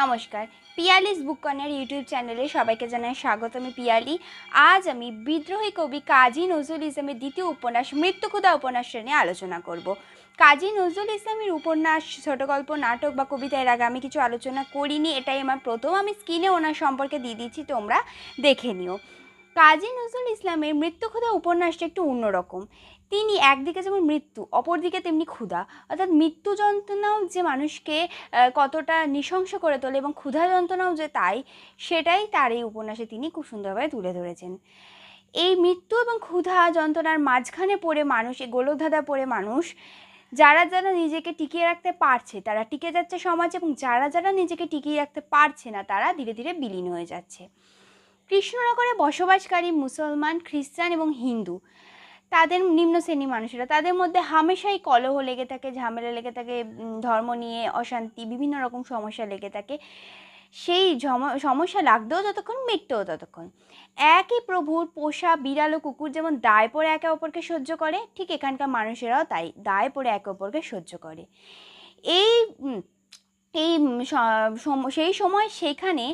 নমস্কার পিয়ালিস বুক corner YouTube চ্যানেলে সবাইকে জানাই স্বাগত আমি পিয়ালি। আজ আমি বিদ্রোহী কবি কাজী নজরুল ইসলামের দ্বিতীয় উপন্যাস মৃত্যুক্ষুদা উপন্যাসটা নিয়ে আলোচনা করব। কাজী নজরুল ইসলামের উপন্যাস ছোট গল্প নাটক বা কবিতা, এর আগে আমি কিছু আলোচনা করিনি, এটাই আমার প্রথম। আমি স্ক্রিনে ওনার সম্পর্কে দিয়ে দিচ্ছি, তোমরা দেখে নিও। কাজী নজরুল ইসলামের মৃত্যুক্ষুদা উপন্যাসটা একটু অন্যরকম। তিনি একদিকে যেমন মৃত্যু, অপরদিকে তেমনি ক্ষুধা। অর্থাৎ মৃত্যু যন্ত্রণাও যে মানুষকে কতটা নৃশংস করে তোলে এবং ক্ষুধা যন্ত্রণাও যে তাই, সেটাই তার এই উপন্যাসে তিনি খুব সুন্দরভাবে তুলে ধরেছেন। এই মৃত্যু এবং ক্ষুধা যন্ত্রণার মাঝখানে পড়ে মানুষ, এই গোলকধাঁধা পড়ে মানুষ, যারা যারা নিজেকে টিকিয়ে রাখতে পারছে, তারা টিকে যাচ্ছে সমাজ এবং যারা যারা নিজেকে টিকিয়ে রাখতে পারছে না, তারা ধীরে ধীরে বিলীন হয়ে যাচ্ছে। কৃষ্ণনগরে বসবাসকারী মুসলমান, খ্রিস্টান এবং হিন্দু। তাদের নিম্ন শ্রেণির মানুষেরা। তাদের মধ্যে হামেশাই কলহ লেগে থাকে, ঝামেলা লেগে থাকে ধর্ম নিয়ে অশান্তি, বিভিন্ন রকম সমস্যা লেগে থাকে। সেই সমস্যা লাগতেও ততক্ষণ, মিটতেও ততক্ষণ। একই প্রভুর পোষা বিড়াল ও কুকুর যেমন দায় পড়ে একে অপরকে সহ্য করে, ঠিক এখানকার মানুষেরাও তাই, দায় পড়ে একে অপরকে সহ্য করে। এই এই সেই সময় সেখানে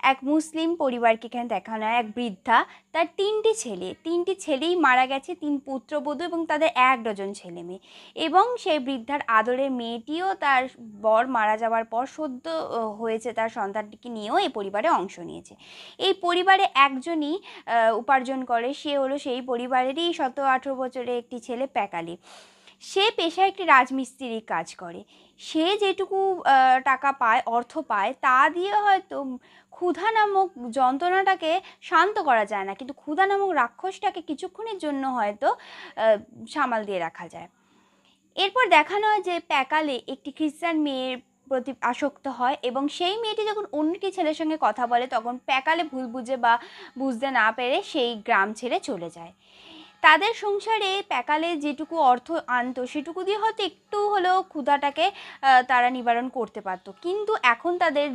এক মুসলিম পরিবারকে এখানে দেখানো হয়, এক বৃদ্ধা। তার তিনটি ছেলে, তিনটি ছেলেই মারা গেছে, তিন পুত্রবধূ এবং তাদের এক ডজন ছেলে মেয়ে। এবং সেই বৃদ্ধার আদরের মেয়েটিও তার বর মারা যাওয়ার পর সদ্য হয়েছে তার সন্তানটিকে নিয়েও এই পরিবারে অংশ নিয়েছে। এই পরিবারে একজনই উপার্জন করে, সে হলো সেই পরিবারেরই শত আঠেরো বছরের একটি ছেলে প্যাকালি। সে পেশায় একটি রাজমিস্ত্রির কাজ করে। সে যেটুকু টাকা পায়, অর্থ পায়, তা দিয়ে হয়তো ক্ষুধা নামক যন্ত্রণাটাকে শান্ত করা যায় না। কিন্তু ক্ষুধা নামক রাক্ষসটাকে কিছুক্ষণের জন্য হয়তো সামাল দিয়ে রাখা যায়। এরপর দেখানো হয় যে প্যাকালে একটি খ্রিস্টান মেয়ের প্রতি আসক্ত হয় এবং সেই মেয়েটি যখন অন্য একটি ছেলের সঙ্গে কথা বলে, তখন প্যাকালে ভুল বুঝে বা বুঝতে না পেরে সেই গ্রাম ছেড়ে চলে যায়। তাদের সংসারে প্যাকালে যেটুকু অর্থ আনতো, সেটুকু দিয়ে হয়তো একটু হলেও ক্ষুধাটাকে তারা নিবারণ করতে পারতো। কিন্তু এখন তাদের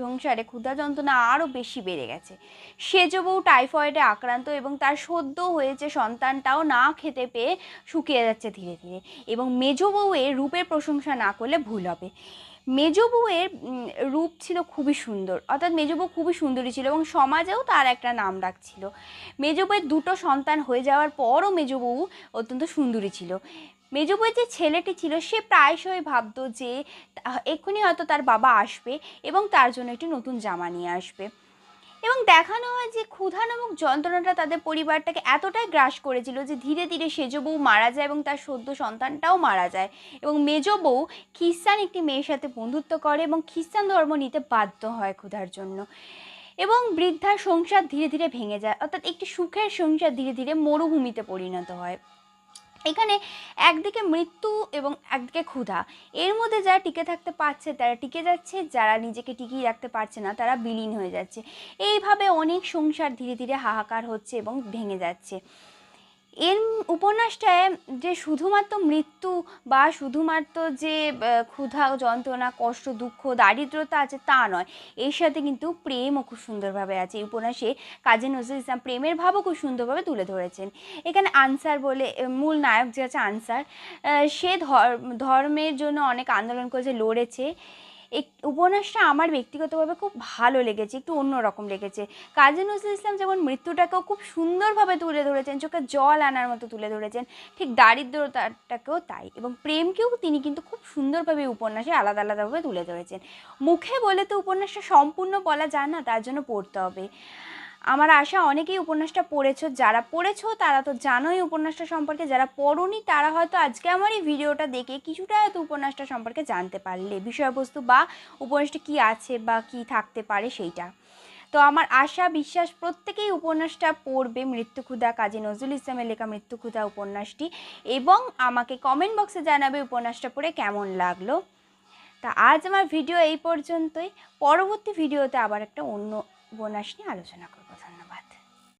সংসারে ক্ষুধা যন্ত্রণা আরও বেশি বেড়ে গেছে। সেজ বউ টাইফয়েডে আক্রান্ত এবং তার সদ্য হয়েছে সন্তানটাও না খেতে পেয়ে শুকিয়ে যাচ্ছে ধীরে ধীরে এবং মেজ বউয়ের রূপের প্রশংসা না করলে ভুল হবে। মেজ বউয়ের রূপ ছিল খুবই সুন্দর। অর্থাৎ মেজ খুবই সুন্দরী ছিল এবং সমাজেও তার একটা নাম ডাকছিল মেজ বউয়ের দুটো সন্তান হয়ে যাওয়ার পরও মেজ অত্যন্ত সুন্দরী ছিল। মেজ যে ছেলেটি ছিল, সে প্রায়শই ভাবত যে এক্ষুনি হয়তো তার বাবা আসবে এবং তার জন্য একটি নতুন জামা নিয়ে আসবে। এবং দেখানো হয় যে ক্ষুধা নামক যন্ত্রণাটা তাদের পরিবারটাকে এতটাই গ্রাস করেছিল যে ধীরে ধীরে সেজ বউ মারা যায় এবং তার সদ্য সন্তানটাও মারা যায়। এবং মেজ বউ খ্রিস্টান একটি মেয়ের সাথে বন্ধুত্ব করে এবং খ্রিস্টান ধর্ম নিতে বাধ্য হয় ক্ষুধার জন্য। এবং বৃদ্ধার সংসার ধীরে ধীরে ভেঙে যায়। অর্থাৎ একটি সুখের সংসার ধীরে ধীরে মরুভূমিতে পরিণত হয়। এখানে একদিকে মৃত্যু এবং একদিকে ক্ষুধা। এর মধ্যে যারা টিকে থাকতে পারছে, তারা টিকে যাচ্ছে, যারা নিজেকে টিকিয়ে রাখতে পারছে না, তারা বিলীন হয়ে যাচ্ছে। এইভাবে অনেক সংসার ধীরে ধীরে হাহাকার হচ্ছে এবং ভেঙে যাচ্ছে। এর উপন্যাসটায় যে শুধুমাত্র মৃত্যু বা শুধুমাত্র যে ক্ষুধা যন্ত্রণা, কষ্ট, দুঃখ, দারিদ্রতা আছে তা নয়। এর সাথে কিন্তু প্রেমও খুব সুন্দরভাবে আছে। এই উপন্যাসে কাজী নজরুল ইসলাম প্রেমের ভাবও খুব সুন্দরভাবে তুলে ধরেছেন। এখানে আনসার বলে মূল নায়ক যে আছে আনসার সে ধর- ধর্মের জন্য অনেক আন্দোলন করেছে, লড়েছে। এই উপন্যাসটা আমার ব্যক্তিগতভাবে খুব ভালো লেগেছে, একটু অন্যরকম লেগেছে। কাজী নজরুল ইসলাম যেমন মৃত্যুটাকেও খুব সুন্দরভাবে তুলে ধরেছেন, চোখে জল আনার মতো তুলে ধরেছেন, ঠিক দারিদ্রতাটাকেও তাই এবং প্রেমকেও তিনি কিন্তু খুব সুন্দরভাবে উপন্যাসে আলাদা আলাদাভাবে তুলে ধরেছেন। মুখে বলে তো উপন্যাসটা সম্পূর্ণ বলা যায় না, তার জন্য পড়তে হবে। আমার আশা, অনেকেই উপন্যাসটা পড়েছো, যারা পড়েছো তারা তো জানোই উপন্যাসটা সম্পর্কে, যারা পড়োনি তারা হয়তো আজকে আমার এই ভিডিওটা দেখে কিছুটা হয়তো উপন্যাসটা সম্পর্কে জানতে পারলে। বিষয়বস্তু বা উপন্যাসটা কি আছে বা কি থাকতে পারে সেইটা। তো আমার আশা, বিশ্বাস, প্রত্যেকেই উপন্যাসটা পড়বে। মৃত্যুক্ষুধা, কাজী নজরুল ইসলামের লেখা মৃত্যুক্ষুধা উপন্যাসটি এবং আমাকে কমেন্ট বক্সে জানাবে উপন্যাসটা পড়ে কেমন লাগল। তা আজ আমার ভিডিও এই পর্যন্তই। পরবর্তী ভিডিওতে আবার একটা অন্য উপন্যাস নিয়ে আলোচনা করব।